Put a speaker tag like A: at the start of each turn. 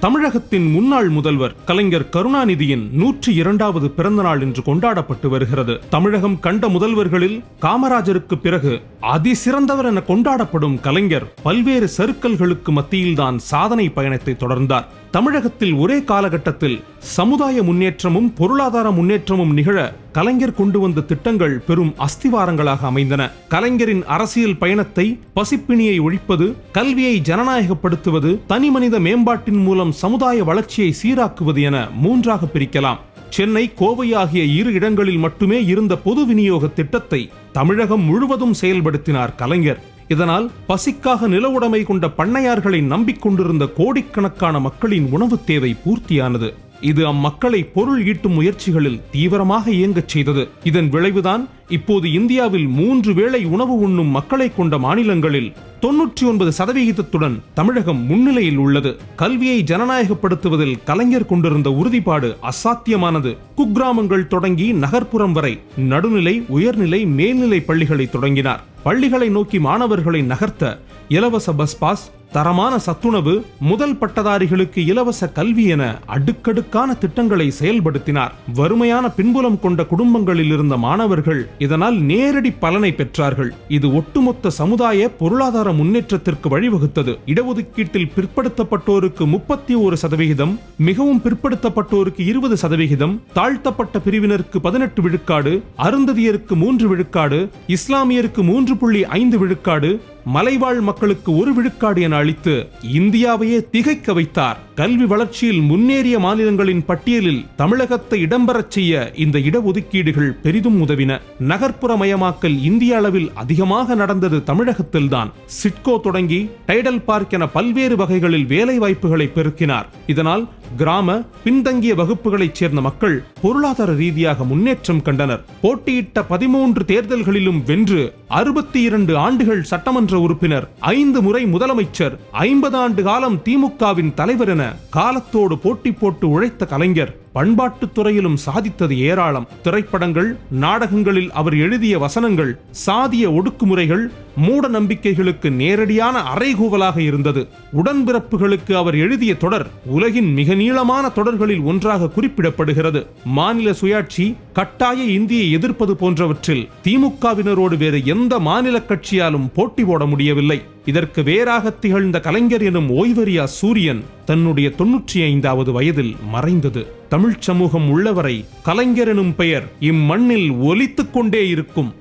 A: தமிழகத்தின் முன்னாள் முதல்வர் கலைஞர் கருணாநிதியின் நூற்றி இரண்டாவது பிறந்த நாள் கொண்டாடப்பட்டு வருகிறது. தமிழகம் கண்ட முதல்வர்களில் காமராஜருக்கு பிறகு அதிசிறந்தவர் என கொண்டாடப்படும் கலைஞர் பல்வேறு சறுக்கல்களுக்கு மத்தியில்தான் சாதனை பயணத்தை தொடர்ந்தார். தமிழகத்தில் ஒரே காலகட்டத்தில் சமுதாய முன்னேற்றமும் பொருளாதார முன்னேற்றமும் நிகழ கலைஞர் கொண்டு வந்த திட்டங்கள் பெரும் அஸ்திவாரங்களாக அமைந்தன. கலைஞரின் அரசியல் பயணத்தை பசிப்பிணியை ஒழிப்பது கல்வியை ஜனநாயகப்படுத்துவது தனிமனித மேம்பாட்டின் மூலம் சமுதாய வளர்ச்சியை சீராக்குவது என மூன்றாக பிரிக்கலாம். சென்னை கோவை ஆகிய இரு இடங்களில் மட்டுமே இருந்த பொது விநியோக திட்டத்தை தமிழகம் முழுவதும் செயல்படுத்தினார் கலைஞர். இதனால் பசிக்காக நில உடைமை கொண்ட பண்ணையார்களை நம்பிக்கொண்டிருந்த கோடிக்கணக்கான மக்களின் உணவு தேவை பூர்த்தியானது. இது அம்மக்களை பொருள் ஈட்டும் முயற்சிகளில் தீவிரமாக இயங்கச் செய்தது. இதன் விளைவுதான் இப்போது இந்தியாவில் மூன்று வேளை உணவு உண்ணும் மக்களை கொண்ட மாநிலங்களில் தொன்னூற்றி ஒன்பது சதவிகிதத்துடன் தமிழகம் முன்னிலையில் உள்ளது. கல்வியை ஜனநாயகப்படுத்துவதில் கலைஞர் கொண்டிருந்த உறுதிப்பாடு அசாத்தியமானது. குக்கிராமங்கள் தொடங்கி நகர்ப்புறம் வரை நடுநிலை உயர்நிலை மேல்நிலை பள்ளிகளை தொடங்கினார். பள்ளிகளை நோக்கி மாணவர்களை நகர்த்த இலவச பஸ் பாஸ் தரமான சத்துணவு முதல் பட்டதாரிகளுக்கு இலவச கல்வி என அடுக்கடுக்கான திட்டங்களை செயல்படுத்தினார். வறுமையான பின்புலம் கொண்ட குடும்பங்களில் இருந்த மாணவர்கள் இதனால் நேரடி பலனை பெற்றார்கள். இது ஒட்டுமொத்த சமுதாய பொருளாதார முன்னேற்றத்திற்கு வழிவகுத்தது. இடஒதுக்கீட்டில் பிற்படுத்தப்பட்டோருக்கு முப்பத்தி ஒரு சதவிகிதம் மிகவும் பிற்படுத்தப்பட்டோருக்கு இருபது சதவிகிதம் தாழ்த்தப்பட்ட பிரிவினருக்கு பதினெட்டு விழுக்காடு அருந்ததியருக்கு மூன்று விழுக்காடு இஸ்லாமியருக்கு மூன்று புள்ளி ஐந்து விழுக்காடு மலைவாழ் மக்களுக்கு ஒரு விழுக்காடு என அளித்து இந்தியாவையே திகைக்க வைத்தார். கல்வி வளர்ச்சியில் முன்னேறிய மாநிலங்களின் பட்டியலில் தமிழகத்தை இடம்பெறச் செய்ய இந்த இடஒதுக்கீடுகள் பெரிதும் உதவின. நகர்ப்புறமயமாக்கல் இந்திய அளவில் அதிகமாக நடந்தது தமிழகத்தில்தான். சிட்கோ தொடங்கி டைடல் பார்க் என பல்வேறு வகைகளில் வேலை வாய்ப்புகளை பெருக்கினார். இதனால் கிராம பின்தங்கிய வகுப்புகளைச் சேர்ந்த மக்கள் பொருளாதார ரீதியாக முன்னேற்றம் கண்டனர். போட்டியிட்ட பதிமூன்று தேர்தல்களிலும் வென்று அறுபத்தி இரண்டு ஆண்டுகள் சட்டமன்ற உறுப்பினர் ஐந்து முறை முதலமைச்சர் ஐம்பது ஆண்டு காலம் திமுகவின் தலைவர் என காலத்தோடு போட்டி போட்டு உழைத்த கலைஞர் பண்பாட்டுத் துறையிலும் சாதித்தது ஏராளம். திரைப்படங்கள் நாடகங்களில் அவர் எழுதிய வசனங்கள் சாதிய ஒடுக்குமுறைகள் மூட நம்பிக்கைகளுக்கு நேரடியான அறைகூவலாக இருந்தது. உடன்பிறப்புகளுக்கு அவர் எழுதிய தொடர் உலகின் மிக நீளமான தொடர்களில் ஒன்றாக குறிப்பிடப்படுகிறது. மாநில சுயாட்சி கட்டாய இந்தியை எதிர்ப்பது போன்றவற்றில் திமுகவினரோடு வேறு எந்த மாநில கட்சியாலும் போட்டி போட முடியவில்லை. இதற்கு வேறாக திகழ்ந்த கலைஞர் எனும் ஓய்வறியா சூரியன் தன்னுடைய தொன்னூற்றி ஐந்தாவது வயதில் மறைந்தது. தமிழ்ச் சமூகம் உள்ளவரை கலைஞர் எனும் பெயர் இம்மண்ணில் ஒலித்துக் கொண்டே இருக்கும்.